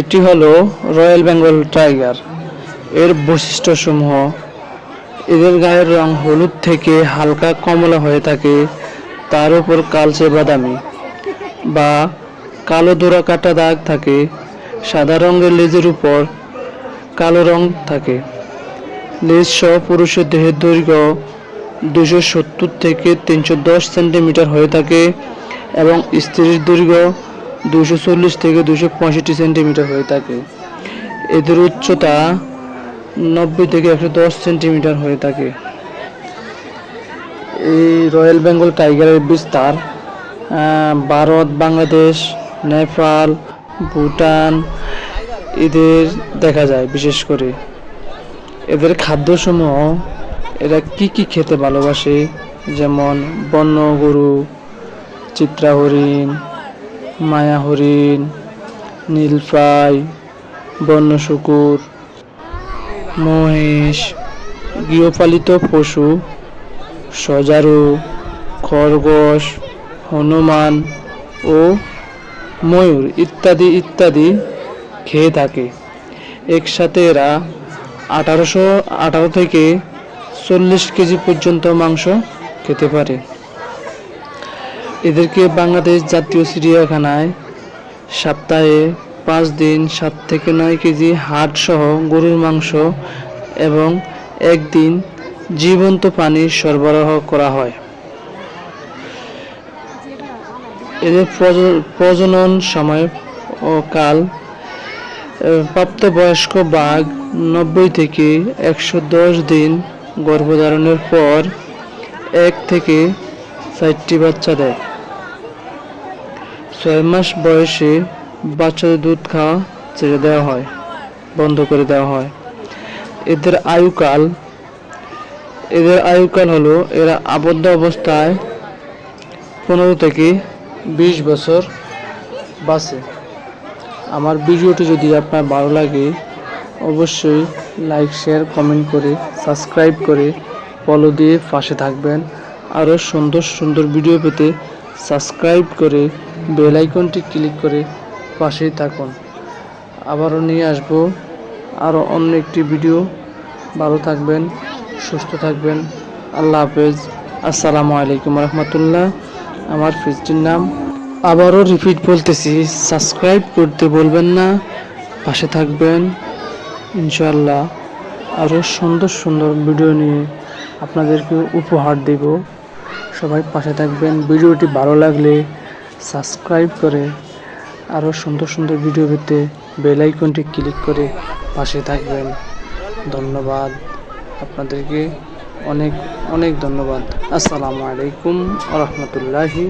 এটি হলো royal Bengal tiger. এর বৈশিষ্ট্যসমূহ, এদের গায়ের রং হলুদ থেকে হালকা কমলা হয়ে থাকে, তার উপর কালচে বাদামি বা কালো দোরা কাটা দাগ থাকে, সাদা রঙের লেজের উপর কালো রং থাকে। লেজ সহ পুরুষের দেহের দৈর্ঘ্য দুশো সত্তর থেকে তিনশো দশ সেন্টিমিটার হয়ে থাকে এবং স্ত্রীর দৈর্ঘ্য দুশো চল্লিশ থেকে দুশো পঁয়ষট্টি সেন্টিমিটার হয়ে থাকে। এদের উচ্চতা নব্বই থেকে একশো দশ সেন্টিমিটার হয়ে থাকে। এই রয়্যাল বেঙ্গল টাইগারের বিস্তার ভারত, বাংলাদেশ, নেপাল, ভুটান, এদের দেখা যায় বিশেষ করে। এদের খাদ্যসমূহ, এরা কি কি খেতে ভালোবাসে? যেমন বন্য গরু চিত্রা হরিণ মায়া হরিণ নীলফ্রাই বন্য শুকুর মহিষ, গৃহপালিত পশু, সজারু, খরগোশ, হনুমান ও ময়ূর ইত্যাদি ইত্যাদি খেয়ে থাকে। একসাথে এরা আঠারোশো আঠারো থেকে চল্লিশ কেজি পর্যন্ত মাংস খেতে পারে। এদেরকে বাংলাদেশ জাতীয় চিড়িয়াখানায় সপ্তাহে পাঁচ দিন সাত থেকে নয় কেজি হাট সহ গরুর মাংস এবং একদিন জীবন্ত পানি সরবরাহ করা হয়। এদের প্রজ- প্রজনন সময় ও কাল প্রাপ্তবয়স্ক বাঘ নব্বই থেকে একশো দশ দিন গর্ভধারণের পর এক থেকে চারটি বাচ্চা দেয়। ছয় মাস বয়সে বাচ্চাদের দুধ খাওয়া ছেড়ে দেওয়া হয়, বন্ধ করে দেওয়া হয়। এদের আয়ুকাল এদের আয়ুকাল হলো এরা আবদ্ধ অবস্থায় পনেরো থেকে বিশ বছর বাঁচে। আমার ভিডিওটি যদি আপনার ভালো লাগে, অবশ্যই লাইক, শেয়ার, কমেন্ট করে, সাবস্ক্রাইব করে ফলো দিয়ে পাশে থাকবেন। আরও সুন্দর সুন্দর ভিডিও পেতে সাবস্ক্রাইব করে বেল আইকনটি ক্লিক করে পাশেই থাকুন। আবারও নিয়ে আসব আরও অন্য একটি ভিডিও। ভালো থাকবেন, সুস্থ থাকবেন। আল্লাহ হাফেজ। আসসালামু আলাইকুম রহমতুল্লাহ। আমার পেজটির নাম আবারও রিপিট বলতেছি, সাবস্ক্রাইব করতে বলবেন না। পাশে থাকবেন। ইনশাল্লাহ আরও সুন্দর সুন্দর ভিডিও নিয়ে আপনাদেরকে উপহার দেব। সবাই পাশে থাকবেন। ভিডিওটি ভালো লাগলে সাবস্ক্রাইব করে আরও সুন্দর সুন্দর ভিডিও পেতে বেল আইকনটি ক্লিক করে পাশে থাকবেন। ধন্যবাদ। আপনাদেরকে অনেক অনেক ধন্যবাদ। আসসালামু আলাইকুম রহমতুল্লাহি